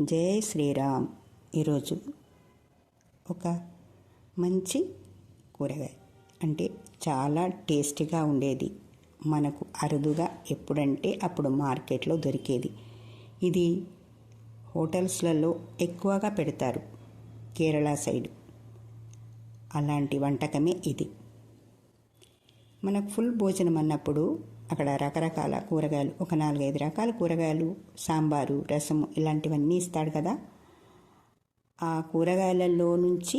జై శ్రీరామ్. ఈరోజు ఒక మంచి కూరగాయ. అంటే చాలా టేస్టీగా ఉండేది. మనకు అరుదుగా ఎప్పుడంటే అప్పుడు మార్కెట్లో దొరికేది. ఇది హోటల్స్లలో ఎక్కువగా పెడతారు కేరళ సైడ్. అలాంటి వంటకమే ఇది. మనకు ఫుల్ భోజనం అన్నప్పుడు అక్కడ రకరకాల కూరగాయలు ఒక నాలుగైదు రకాల కూరగాయలు సాంబారు రసము ఇలాంటివన్నీ ఇస్తాడు కదా. ఆ కూరగాయలలో నుంచి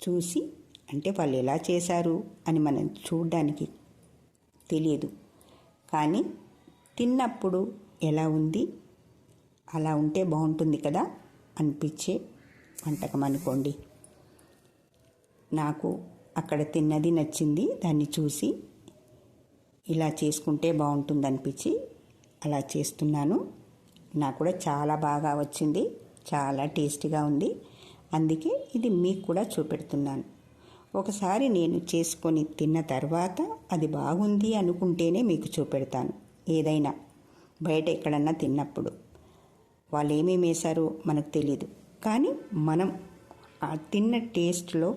చూసి అంటే వాళ్ళు ఎలా చేశారు అని మనం చూడడానికి తెలియదు. కానీ తిన్నప్పుడు ఎలా ఉంది అలా ఉంటే బాగుంటుంది కదా అనిపించే వంటకం అనుకోండి. నాకు అక్కడ తిన్నది నచ్చింది దాన్ని చూసి ఇలా చేసుకుంటే బాగుంటుంది అనిపించి అలా చేస్తున్నాను. నాకు కూడా చాలా బాగా వచ్చింది. చాలా టేస్టీగా ఉంది. అందుకే ఇది మీకు కూడా చూపెడుతున్నాను. ఒకసారి నేను చేసుకొని తిన్న తర్వాత అది బాగుంది అనుకుంటేనే మీకు చూపెడతాను. ఏదైనా బయట ఎక్కడన్నా తిన్నప్పుడు. వాళ్ళు ఏమేమి వేశారో మనకు తెలియదు కానీ మనం ఆ తిన్న టేస్ట్లో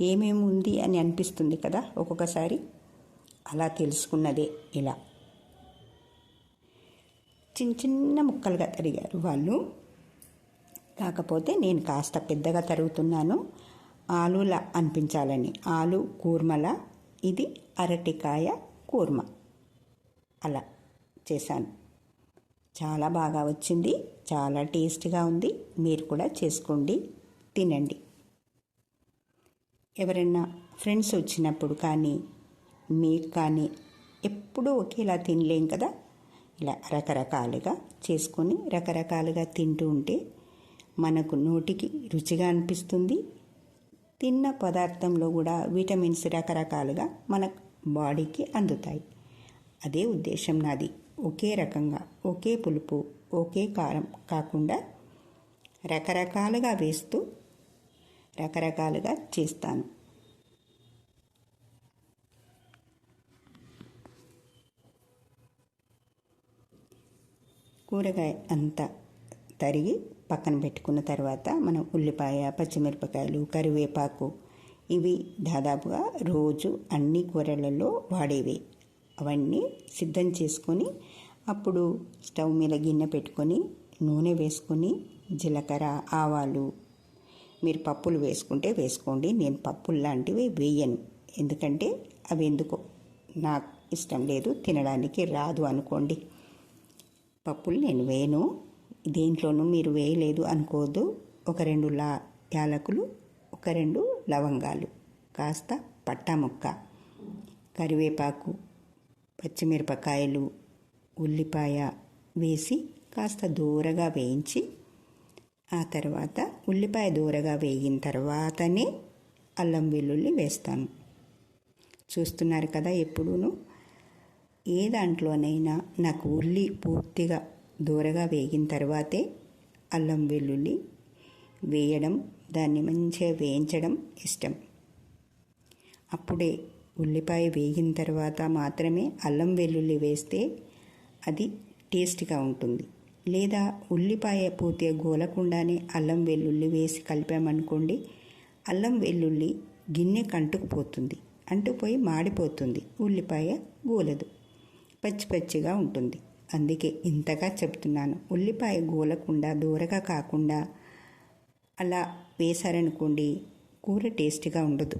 ఏమేమి ఉంది అని అనిపిస్తుంది కదా ఒక్కొక్కసారి. అలా తెలుసుకున్నదే ఇలా. చిన్న చిన్న ముక్కలుగా తరిగారు వాళ్ళు. కాకపోతే నేను కాస్త పెద్దగా తరుగుతున్నాను. ఆలులా అనిపించాలని. ఆలు కూర్మల ఇది అరటికాయ కూర్మ. అలా చేశాను. చాలా బాగా వచ్చింది. చాలా టేస్ట్గా ఉంది. మీరు కూడా చేసుకోండి. తినండి. ఎవరైనా ఫ్రెండ్స్ వచ్చినప్పుడు కానీ మీకు కానీ ఎప్పుడూ ఒకేలా తినలేం కదా? ఇలా రకరకాలుగా చేసుకొని రకరకాలుగా తింటూ ఉంటే మనకు నోటికి రుచిగా అనిపిస్తుంది. తిన్న పదార్థంలో కూడా విటమిన్స్ రకరకాలుగా మన బాడీకి అందుతాయి. అదే ఉద్దేశం నాది. ఒకే రకంగా ఒకే పులుపు ఒకే కారం కాకుండా రకరకాలుగా వేస్తూ రకరకాలుగా చేస్తాను. కూరగాయ అంతా తరిగి పక్కన పెట్టుకున్న తర్వాత మనం ఉల్లిపాయ పచ్చిమిరపకాయలు కరివేపాకు ఇవి దాదాపుగా రోజు అన్ని కూరలలో వాడేవి. అవన్నీ సిద్ధం చేసుకొని అప్పుడు స్టవ్ మీద గిన్నె పెట్టుకొని నూనె వేసుకొని జీలకర్ర ఆవాలు. మీరు పప్పులు వేసుకుంటే వేసుకోండి. నేను పప్పులు లాంటివి వేయను. ఎందుకంటే అవి ఎందుకో నాకు ఇష్టం లేదు. తినడానికి రాదు అనుకోండి. పప్పులు నేను వేయను. దేంట్లోనూ మీరు వేయలేదు అనుకోవద్దు. ఒక రెండు లా యాలకులు ఒక రెండు లవంగాలు కాస్త పట్టా ముక్క కరివేపాకు పచ్చిమిరపకాయలు ఉల్లిపాయ వేసి కాస్త దూరగా వేయించి ఆ తర్వాత ఉల్లిపాయ దూరగా వేగిన తర్వాతనే అల్లం వెల్లుల్లి వేస్తాను. చూస్తున్నారు కదా ఎప్పుడూను? ఏ దాంట్లోనైనా నాకు ఉల్లి పూర్తిగా దూరగా వేగిన తర్వాతే అల్లం వెల్లుల్లి వేయడం దాన్ని మంచిగా వేయించడం ఇష్టం. అప్పుడే ఉల్లిపాయ వేగిన తర్వాత మాత్రమే అల్లం వెల్లుల్లి వేస్తే అది టేస్ట్గా ఉంటుంది. లేదా ఉల్లిపాయ పూర్తిగా గోలకుండానే అల్లం వెల్లుల్లి వేసి కలిపామనుకోండి అల్లం వెల్లుల్లి గిన్నె కంటుకుపోతుంది అంటుపోయి మాడిపోతుంది ఉల్లిపాయ గోలదు. పచ్చి పచ్చిగా ఉంటుంది. అందుకే ఇంతగా చెప్తున్నాను. ఉల్లిపాయ గోలకుండా దూరగా కాకుండా అలా వేశారనుకోండి కూర టేస్ట్గా ఉండదు.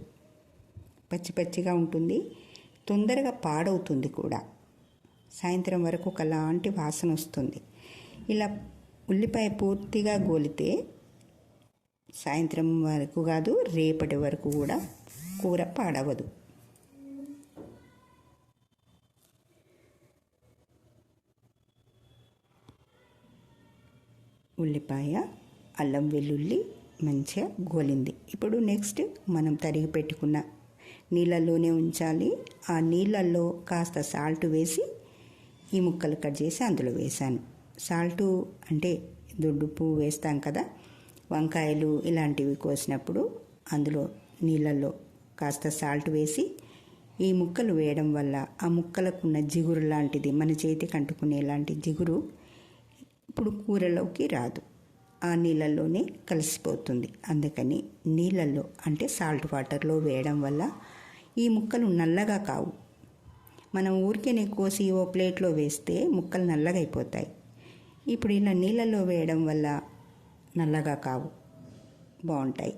పచ్చి పచ్చిగా ఉంటుంది. తొందరగా పాడవుతుంది కూడా. సాయంత్రం వరకు ఒకలాంటి వాసన వస్తుంది. ఇలా ఉల్లిపాయ పూర్తిగా గోలితే సాయంత్రం వరకు కాదు రేపటి వరకు కూడా కూర పాడవదు. ఉల్లిపాయ అల్లం వెల్లుల్లి మంచిగా గోలింది. ఇప్పుడు నెక్స్ట్ మనం తరిగి పెట్టుకున్న నీళ్ళల్లోనే ఉంచాలి. ఆ నీళ్ళల్లో కాస్త సాల్ట్ వేసి ఈ ముక్కలు కట్ చేసి అందులో వేసాను సాల్టు అంటే దొడ్డు పువ్వు వేస్తాం కదా వంకాయలు ఇలాంటివి కోసినప్పుడు అందులో నీళ్ళల్లో కాస్త సాల్ట్ వేసి ఈ ముక్కలు వేయడం వల్ల ఆ ముక్కలకున్న జిగురు లాంటిది మన చేతికి అంటుకునే లాంటి జిగురు ఇప్పుడు కూరలోకి రాదు. ఆ నీళ్ళల్లోనే కలిసిపోతుంది. అందుకని నీళ్ళల్లో అంటే సాల్ట్ వాటర్లో వేయడం వల్ల ఈ ముక్కలు నల్లగా కావు. మనం ఊరికేనే కోసి ఓ ప్లేట్లో వేస్తే ముక్కలు నల్లగా అయిపోతాయి ఇప్పుడు ఇలా నీళ్ళల్లో వేయడం వల్ల నల్లగా కావు. బాగుంటాయి.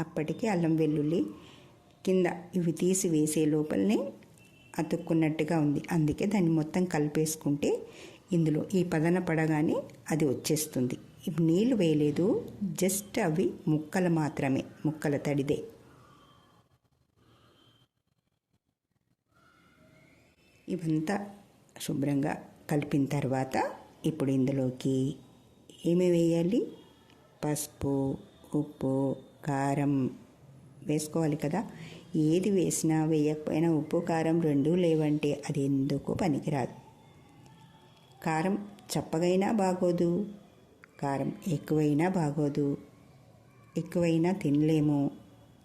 అప్పటికి అల్లం వెల్లుల్లి కింద ఇవి తీసి వేసే లోపలనే అతుక్కున్నట్టుగా ఉంది. అందుకే దాన్ని మొత్తం కలిపేసుకుంటే ఇందులో ఈ పదన పడగానే అది వచ్చేస్తుంది. ఇప్పుడు నీళ్ళు వేయలేదు జస్ట్ అవి ముక్కలు మాత్రమే ముక్కల తడిదే. ఇవంతా శుభ్రంగా కలిపిన తర్వాత ఇప్పుడు ఇందులోకి ఏమి వేయాలి? పసుపు ఉప్పు కారం వేసుకోవాలి కదా. ఏది వేసినా వేయకపోయినా ఉప్పు కారం రెండూ లేవంటే అది ఎందుకు పనికిరాదు. కారం చప్పగైనా బాగోదు. కారం ఎక్కువైనా బాగోదు. ఎక్కువైనా తినలేము.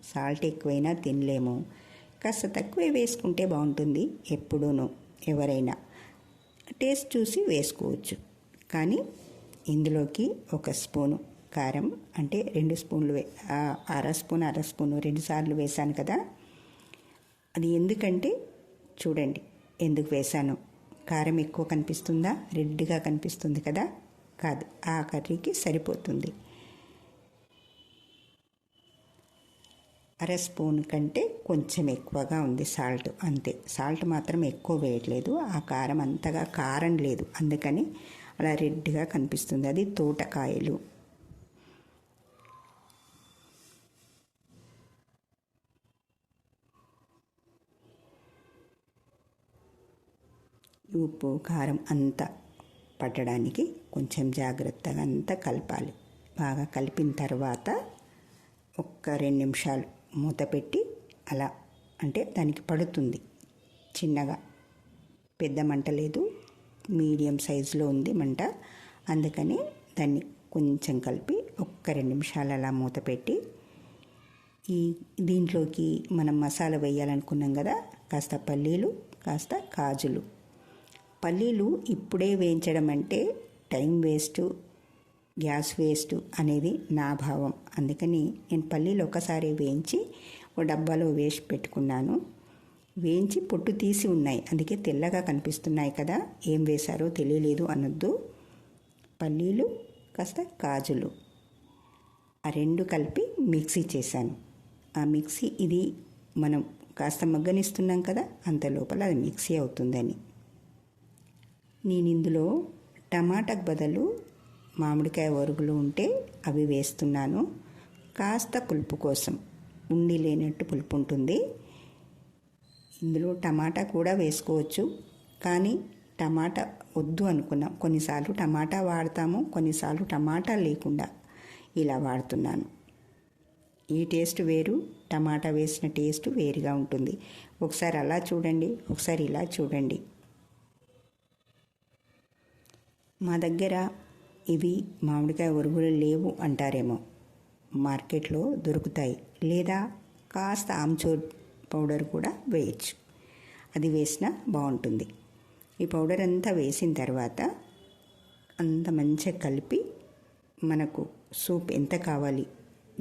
సాల్ట్ ఎక్కువైనా తినలేము. కాస్త తక్కువే వేసుకుంటే బాగుంటుంది ఎప్పుడూనూ ఎవరైనా. టేస్ట్ చూసి వేసుకోవచ్చు. కానీ ఇందులోకి ఒక స్పూను కారం అంటే రెండు స్పూన్లు వే అర స్పూన్ అర స్పూను రెండుసార్లు వేశాను వేసాను కదా. అది ఎందుకంటే చూడండి ఎందుకు వేసాను కారం ఎక్కువ కనిపిస్తుందా? రెడ్గా కనిపిస్తుంది కదా? కాదు ఆ కర్రీకి సరిపోతుంది. అర స్పూన్ కంటే కొంచెం ఎక్కువగా ఉంది సాల్ట్ అంతే. సాల్ట్ మాత్రం ఎక్కువ వేయట్లేదు. ఆ కారం అంతగా కారం లేదు. అందుకని అలా రెడ్గా కనిపిస్తుంది. అది తోటకాయలు. ఉప్పు కారం అంతా పట్టడానికి కొంచెం జాగ్రత్తగా అంతా కలపాలి. బాగా కలిపిన తర్వాత ఒక్క రెండు నిమిషాలు మూత పెట్టి అలా అంటే దానికి పడుతుంది. చిన్నగా. పెద్ద మంట లేదు. మీడియం సైజులో ఉంది మంట. అందుకని దాన్ని కొంచెం కలిపి ఒక్క రెండు నిమిషాలు అలా మూత పెట్టి ఈ దీంట్లోకి మనం మసాలా వేయాలనుకున్నాం కదా కాస్త పల్లీలు కాస్త కాజులు. పల్లీలు ఇప్పుడే వేయించడం అంటే టైం వేస్ట్ గ్యాస్ వేస్ట్ అనేది నా భావం. అందుకని నేను పల్లీలు ఒకసారి వేయించి ఓ డబ్బాలో వేసి పెట్టుకున్నాను. వేయించి పొట్టు తీసి ఉన్నాయి. అందుకే తెల్లగా కనిపిస్తున్నాయి కదా. ఏం వేశారో తెలియలేదు అనొద్దు. పల్లీలు కాస్త కాజులు ఆ రెండు కలిపి మిక్సీ చేశాను. ఆ మిక్సీ ఇది మనం కాస్త మగ్గనిస్తున్నాం కదా అంత లోపల అది మిక్సీ అవుతుందని. నేను ఇందులో టమాటాకు బదులు మామిడికాయ వరుగులు ఉంటే అవి వేస్తున్నాను. కాస్త పులుపు కోసం ఉండి లేనట్టు పులుపు ఉంటుంది. ఇందులో టమాటా కూడా వేసుకోవచ్చు. కానీ టమాటా వద్దు అనుకున్నాం. కొన్నిసార్లు టమాటా వాడతాము కొన్నిసార్లు టమాటా లేకుండా ఇలా వాడుతున్నాను. ఈ టేస్ట్ వేరు టమాటా వేసిన టేస్ట్ వేరుగా ఉంటుంది. ఒకసారి అలా చూడండి ఒకసారి ఇలా చూడండి. మా దగ్గర ఇవి మామిడికాయ ఉరుగులు లేవు అంటారేమో. మార్కెట్లో దొరుకుతాయి. లేదా కాస్త ఆమ్చూర్ పౌడర్ కూడా వేయచ్చు. అది వేసినా బాగుంటుంది. ఈ పౌడర్ అంతా వేసిన తర్వాత అంత మంచిగా కలిపి మనకు సూప్ ఎంత కావాలి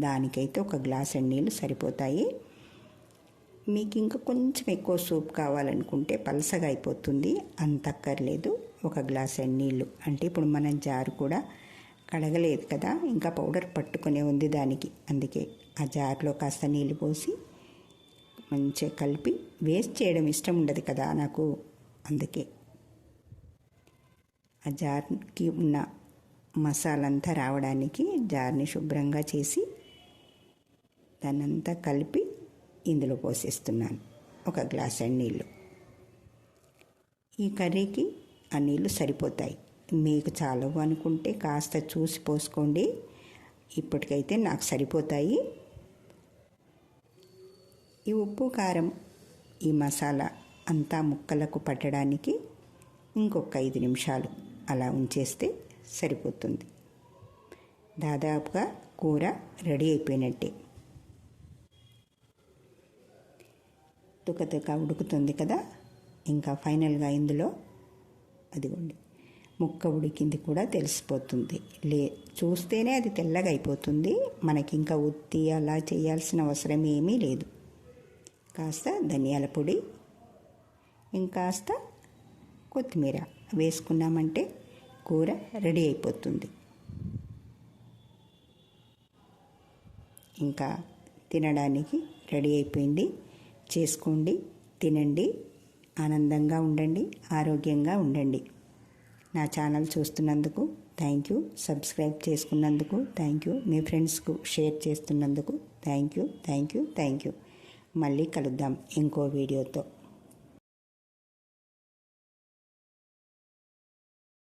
దానికైతే ఒక గ్లాస్ నీళ్ళు సరిపోతాయి. మీకు ఇంకా కొంచెం ఎక్కువ సూప్ కావాలనుకుంటే పలసగా అయిపోతుంది. అంత అక్కర్లేదు. ఒక గ్లాస్ నీళ్ళు అంటే ఇప్పుడు మనం జారు కూడా కడగలేదు కదా ఇంకా పౌడర్ పట్టుకునే ఉంది దానికి. అందుకే ఆ జార్లో కాస్త నీళ్ళు పోసి మంచిగా కలిపి వేస్ట్ చేయడం ఇష్టం ఉండదు కదా నాకు. అందుకే ఆ జార్కి ఉన్న మసాలంతా రావడానికి జార్ని శుభ్రంగా చేసి దాన్నంతా కలిపి ఇందులో పోసేస్తున్నాను. ఒక గ్లాస్ నీళ్ళు ఈ కర్రీకి ఆ నీళ్ళు సరిపోతాయి. మీకు చాలవు అనుకుంటే కాస్త చూసి పోసుకోండి. ఇప్పటికైతే నాకు సరిపోతాయి. ఈ ఉప్పు కారం ఈ మసాలా అంతా ముక్కలకు పట్టడానికి ఇంకొక ఐదు నిమిషాలు అలా ఉంచేస్తే సరిపోతుంది. దాదాపుగా కూర రెడీ అయిపోయినట్టే. తుకతుక ఉడుకుతుంది కదా? ఇంకా ఫైనల్గా ఇందులో అదిగోండి. ముక్క ఉడికింది కూడా తెలిసిపోతుంది. లే చూస్తేనే అది తెల్లగా అయిపోతుంది మనకి ఇంకా ఉత్తి అలా చేయాల్సిన అవసరం ఏమీ లేదు. కాస్త ధనియాల పొడి ఇంకాస్త కొత్తిమీర వేసుకున్నామంటే కూర రెడీ అయిపోతుంది. ఇంకా తినడానికి రెడీ అయిపోయింది. చేసుకోండి తినండి. ఆనందంగా ఉండండి ఆరోగ్యంగా ఉండండి. నా ఛానల్ చూస్తున్నందుకు థ్యాంక్ యూ. సబ్స్క్రైబ్ చేసుకున్నందుకు థ్యాంక్ యూ. మీ ఫ్రెండ్స్కు షేర్ చేస్తున్నందుకు thank you thank you thank you. మళ్ళీ కలుద్దాం ఇంకో వీడియోతో.